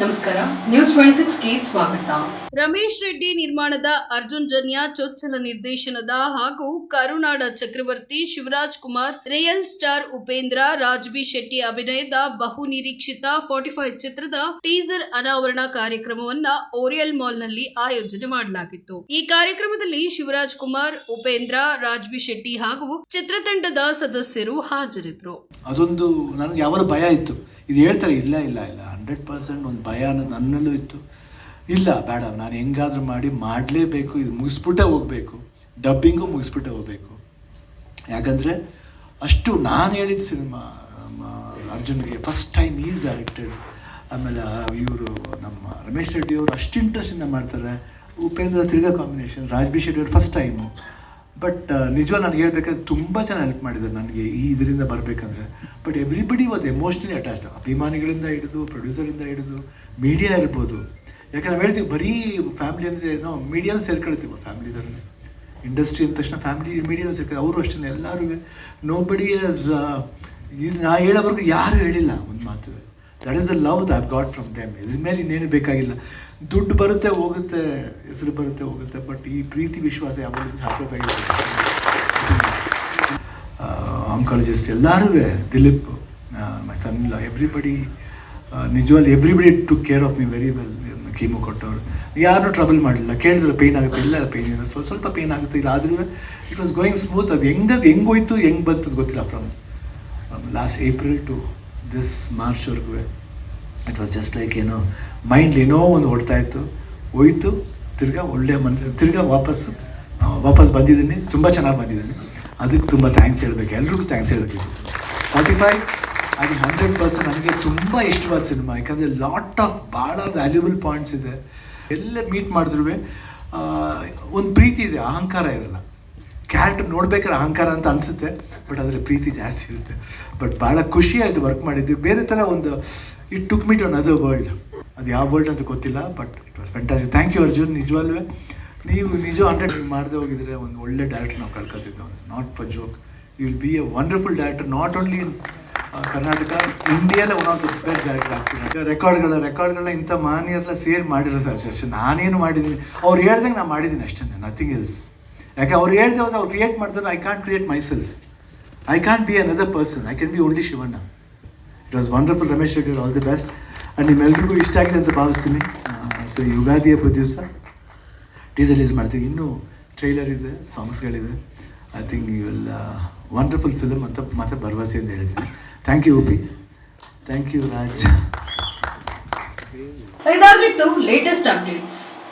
ನಮಸ್ಕಾರ. News twenty ಸಿಕ್ಸ್ಗೆ ಸ್ವಾಗತ. ರಮೇಶ್ ರೆಡ್ಡಿ ನಿರ್ಮಾಣದ ಅರ್ಜುನ್ ಜನ್ಯ ಚೊಚ್ಚಲ ನಿರ್ದೇಶನದ ಹಾಗೂ ಕರುನಾಡ ಚಕ್ರವರ್ತಿ ಶಿವರಾಜ್ ಕುಮಾರ್ ರಿಯಲ್ ಸ್ಟಾರ್ ಉಪೇಂದ್ರ ರಾಜ್ಬಿ ಶೆಟ್ಟಿ ಅಭಿನಯದ ಬಹು ನಿರೀಕ್ಷಿತ ಫಾರ್ಟಿ ಫೈವ್ ಚಿತ್ರದ ಟೀಸರ್ ಅನಾವರಣ ಕಾರ್ಯಕ್ರಮವನ್ನ ಓರಿಯಲ್ ಮಾಲ್ನಲ್ಲಿ ಆಯೋಜನೆ ಮಾಡಲಾಗಿತ್ತು. ಈ ಕಾರ್ಯಕ್ರಮದಲ್ಲಿ ಶಿವರಾಜ್ ಕುಮಾರ್ ಉಪೇಂದ್ರ ರಾಜ್ಬಿ ಶೆಟ್ಟಿ ಹಾಗೂ ಚಿತ್ರತಂಡದ ಸದಸ್ಯರು ಹಾಜರಿದ್ದರು ಅದೊಂದು ನನಗೆ ಯಾವ ಭಯ ಇತ್ತು. ಇದು ಹೇಳ್ತಾರೆ ಇಲ್ಲ ಇಲ್ಲ ಇಲ್ಲ ಹಂಡ್ರೆಡ್ ಪರ್ಸೆಂಟ್ ಒಂದು ಭಯ ಅನ್ನೋದು ನನ್ನಲ್ಲೂ ಇತ್ತು. ಇಲ್ಲ, ಬೇಡ, ನಾನು ಹೆಂಗಾದ್ರೂ ಮಾಡಿ ಮಾಡಲೇಬೇಕು, ಇದು ಮುಗಿಸ್ಬಿಟ್ಟೆ ಹೋಗಬೇಕು. ಡಬ್ಬಿಂಗು ಮುಗಿಸ್ಬಿಟ್ಟೆ ಹೋಗಬೇಕು. ಯಾಕಂದರೆ ಅಷ್ಟು ನಾನು ಹೇಳಿದ ಸಿನಿಮಾ ಅರ್ಜುನ್ಗೆ ಫಸ್ಟ್ ಟೈಮ್ ಈಸ್ ಡೈರೆಕ್ಟೆಡ್ ಆಮೇಲೆ ಇವರು ನಮ್ಮ ರಮೇಶ್ ರೆಡ್ಡಿ ಅವರು ಅಷ್ಟು ಇಂಟ್ರೆಸ್ಟಿಂದ ಮಾಡ್ತಾರೆ. ಉಪೇಂದ್ರ ತಿರ್ಗಾ combination Raj B Shetty first time but ನಿಜವಾಗ ನಾನು ಹೇಳ್ಬೇಕಂದ್ರೆ ತುಂಬ ಜನ ಹೆಲ್ಪ್ ಮಾಡಿದ್ದಾರೆ ನನಗೆ ಈ ಇದರಿಂದ ಬರಬೇಕಂದ್ರೆ. But everybody was emotionally attached ಅಭಿಮಾನಿಗಳಿಂದ ಹಿಡಿದು ಪ್ರೊಡ್ಯೂಸರಿಂದ ಹಿಡಿದು ಮೀಡಿಯಾ ಇರ್ಬೋದು. ಯಾಕಂದ್ರೆ ನಾವು ಹೇಳ್ತೀವಿ, ಬರೀ ಫ್ಯಾಮಿಲಿ ಅಂದರೆ ನಾವು ಮೀಡಿಯಾನು ಸೇರ್ಕೊಳ್ತೀವಿ ಫ್ಯಾಮಿಲಿ ಥರನೇ ಇಂಡಸ್ಟ್ರಿ ಅಂದ ತಕ್ಷಣ ಫ್ಯಾಮಿಲಿ ಮೀಡಿಯಾ ಸೇರ್ಕೊಂಡು ಅವರು ಅಷ್ಟೇ ಎಲ್ಲರೂ ನೋ ಬಡಿ ಆಸ್ ಇದು ನಾ ಹೇಳೋವರೆಗೂ ಯಾರು ಹೇಳಿಲ್ಲ ಒಂದು ಮಾತು that is the love the got from them ಇದ್ರ ಮೇಲೆ ಇನ್ನೇನು ಬೇಕಾಗಿಲ್ಲ. ದುಡ್ಡು ಬರುತ್ತೆ, ಹೋಗುತ್ತೆ, ಹೆಸರು ಬರುತ್ತೆ, ಹೋಗುತ್ತೆ ಬಟ್ ಈ ಪ್ರೀತಿ, ವಿಶ್ವಾಸ ಯಾವಾಗಲೂ ಆಂಕಾಲಜಿಸ್ಟ್ ಎಲ್ಲರೂ ದಿಲೀಪ್ ಮೈ ಸನ್ ಇಲ್ಲ ಎವ್ರಿಬಡಿ ನಿಜವಾಗಿ everybody to care of me very well chemo ಕೊಟ್ಟವರು. ಯಾರೂ ಟ್ರಬಲ್ ಮಾಡಲಿಲ್ಲ. ಕೇಳಿದ್ರೆ ಪೇಯ್ನ್ ಆಗುತ್ತೆ? ಇಲ್ಲ ಪೇಯ್ನ್ ಇಲ್ಲ. ಸ್ವಲ್ಪ ಸ್ವಲ್ಪ ಪೇಯ್ನ್ ಆಗುತ್ತೆ. ಇಲ್ಲ ಆದ್ರೂ ಇಟ್ ವಾಸ್ ಗೋಯಿಂಗ್ ಸ್ಮೂತ್ ಅದು ಹೆಂಗದು ಹೆಂಗೋಯ್ತು ಹೆಂಗೆ ಬಂತು ಗೊತ್ತಿಲ್ಲ from last April to this ಮಾರ್ಚ್ವರೆಗೂ it was just like ಏನೋ ಮೈಂಡ್ ಏನೋ ಒಂದು ಓಡ್ತಾ ಇತ್ತು, ಹೋಯ್ತು, ತಿರ್ಗಾ ಒಳ್ಳೆ ಮನ್, ತಿರ್ಗಾ ವಾಪಸ್ಸು ವಾಪಸ್ ಬಂದಿದ್ದೀನಿ, ತುಂಬ ಚೆನ್ನಾಗಿ ಬಂದಿದ್ದೀನಿ. ಅದಕ್ಕೆ ತುಂಬ ಥ್ಯಾಂಕ್ಸ್ ಹೇಳಬೇಕು, ಎಲ್ರಿಗೂ ಥ್ಯಾಂಕ್ಸ್ ಹೇಳಬೇಕು. ಫಾರ್ಟಿಫೈ ಅದು ಹಂಡ್ರೆಡ್ ಪರ್ಸೆಂಟ್ ನನಗೆ ತುಂಬ ಇಷ್ಟವಾದ ಸಿನಿಮಾ ಯಾಕಂದರೆ ಲಾಟ್ ಆಫ್ ಭಾಳ ವ್ಯಾಲ್ಯೂಬಲ್ ಪಾಯಿಂಟ್ಸ್ ಇದೆ. ಎಲ್ಲ ಮೀಟ್ ಮಾಡಿದ್ರೂ ಒಂದು ಪ್ರೀತಿ ಇದೆ, ಅಹಂಕಾರ ಇರಲ್ಲ. ಕ್ಯಾರೆಕ್ಟರ್ ನೋಡ್ಬೇಕಾದ್ರೆ ಅಹಂಕಾರ ಅಂತ ಅನಿಸುತ್ತೆ ಬಟ್ ಅದರ ಪ್ರೀತಿ ಜಾಸ್ತಿ ಇರುತ್ತೆ. ಬಟ್ ಭಾಳ ಖುಷಿ ಆಯಿತು ವರ್ಕ್ ಮಾಡಿದ್ವಿ ಬೇರೆ ಥರ ಒಂದು it took meet one other world ಅದು ಯಾವ ವರ್ಲ್ಡ್ ಅಂತ ಗೊತ್ತಿಲ್ಲ but it was fantastic thank you Arjun ನಿಜವಲ್ವೇ? ನೀವು ನಿಜ ಹಂಡ್ರೆಡ್ ಮಾಡದೆ ಹೋಗಿದ್ರೆ ಒಂದು ಒಳ್ಳೆ ಡೈರೆಕ್ಟರ್ ನಾವು ಕಳ್ಕೊತಿದ್ದೆವು not for joke you will be a wonderful director not only in Karnataka ಇಂಡಿಯಾದ one of the best director ಆಗ್ತೀನಿ. ರೆಕಾರ್ಡ್ಗಳ ರೆಕಾರ್ಡ್ಗಳನ್ನ ಇಂಥ ಮಾನ್ಯರೆಲ್ಲ ಸೇರ್ ಮಾಡಿರೋ ಸರ್ ಸರ್ ನಾನೇನು ಮಾಡಿದ್ದೀನಿ? ಅವ್ರು ಹೇಳ್ದಂಗೆ ನಾನು ಮಾಡಿದ್ದೀನಿ ಅಷ್ಟೇ ನಥಿಂಗ್ ಎಲ್ಸ್ ಯಾಕೆ ಅವ್ರು ಹೇಳ್ದೆ ಅವ್ರು ಕ್ರಿಯೇಟ್ ಮಾಡ್ತಾರೆ I can't create myself I can't be another person I can be only Shivanna it was wonderful Ramesh Reddy all the best and ನಿಮ್ಮೆಲ್ರಿಗೂ ಇಷ್ಟ ಆಗಿದೆ ಅಂತ ಭಾವಿಸ್ತೀನಿ. ಸೊ ಯುಗಾದಿ ಹಬ್ಬದ ದಿವಸ ಟೀಸರ್ ರಿಲೀಸ್ ಮಾಡ್ತೀವಿ. ಇನ್ನೂ ಟ್ರೈಲರ್ ಇದೆ ಸಾಂಗ್ಸ್ಗಳಿದೆ ಐ ಥಿಂಕ್ ಇವೆಲ್ಲ ವಿಲ್ ವಂಡರ್ಫುಲ್ ಫಿಲಮ್ ಅಂತ ಮತ್ತೆ ಭರವಸೆ ಅಂತ ಹೇಳ್ತೀನಿ thank you OP thank you Raj ಇದಾಗಿತ್ತು ಲೇಟೆಸ್ಟ್ ಅಪ್ಡೇಟ್ಸ್